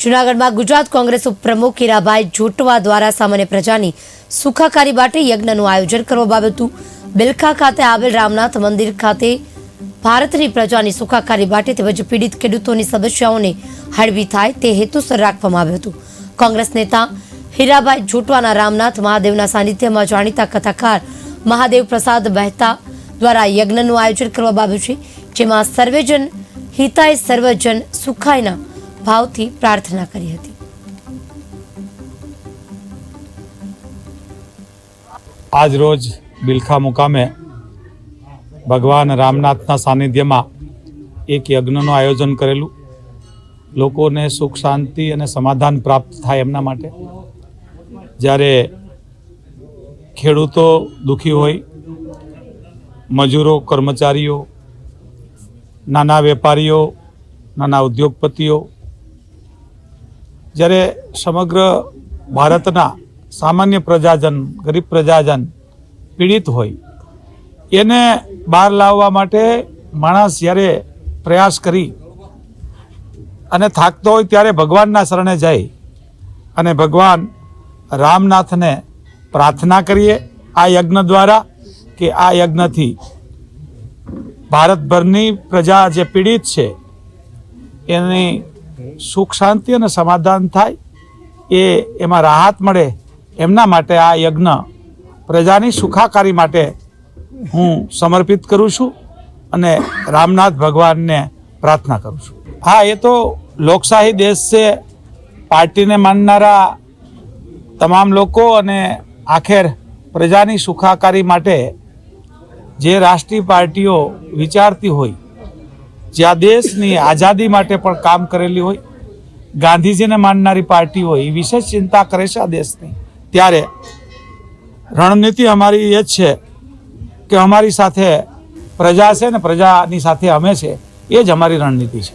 જૂનાગઢમાં ગુજરાત કોંગ્રેસ ઉપપ્રમુખ હીરાભાઈ જોટવા દ્વારા સામાન્ય પ્રજાની સુખાકારી માટે યજ્ઞનું આયોજન કરવામાં આવ્યું હતું. બિલખા ખાતે આવેલ રામનાથ મંદિર ખાતે ભારતની પ્રજાની સુખાકારી માટે તેમજ પીડિત ખેડૂતોની સમસ્યાઓને હળવી થાય તે હેતુસર રાખવામાં આવ્યું હતું. કોંગ્રેસ નેતા હીરાભાઈ જોટવાના રામનાથ મહાદેવના સાનિધ્યમાં જાણીતા કથાકાર મહાદેવ પ્રસાદ મહેતા દ્વારા યજ્ઞનું આયોજન કરવામાં આવ્યું છે, જેમાં સર્વેજન હિતાય સર્વજન સુખાયના ભાવથી પ્રાર્થના કરી હતી. આજ રોજ બિલખા મુકામે ભગવાન રામનાથના સાનિધ્યમાં એક યજ્ઞનું આયોજન કરેલું. લોકોને સુખ, શાંતિ અને સમાધાન પ્રાપ્ત થાય એમના માટે. જ્યારે ખેડૂતો દુઃખી હોય, મજૂરો, કર્મચારીઓ, નાના વેપારીઓ, નાના ઉદ્યોગપતિઓ જ્યારે સમગ્ર ભારતના સામાન્ય પ્રજાજન, ગરીબ પ્રજાજન પીડિત હોય, એને બહાર લાવવા માટે માણસ જ્યારે પ્રયાસ કરી અને થાકતો હોય ત્યારે ભગવાનના શરણે જાય અને ભગવાન રામનાથને પ્રાર્થના કરીએ આ યજ્ઞ દ્વારા કે આ યજ્ઞથી ભારતભરની પ્રજા જે પીડિત છે, એની સુખ, શાંતિ અને સમાધાન થાય. એ એમાં રાહત મળે એમના માટે આ યજ્ઞ પ્રજાની સુખાકારી માટે હું સમર્પિત કરું છું અને રામનાથ ભગવાનને પ્રાર્થના કરું છું. હા, એ તો લોકશાહી દેશ છે. પાર્ટીને માનનારા તમામ લોકો અને આખેર પ્રજાની સુખાકારી માટે જે રાષ્ટ્રીય પાર્ટીઓ વિચારતી હોય જે આ દેશની આઝાદી માટે પણ કામ કરેલી હોય, ગાંધીજીને માનનારી પાર્ટી હોય, એ વિશેષ ચિંતા કરે છે આ દેશની. ત્યારે રણનીતિ અમારી એ જ છે કે અમારી સાથે પ્રજા છે ને પ્રજાની સાથે અમે છે, એ જ અમારી રણનીતિ છે.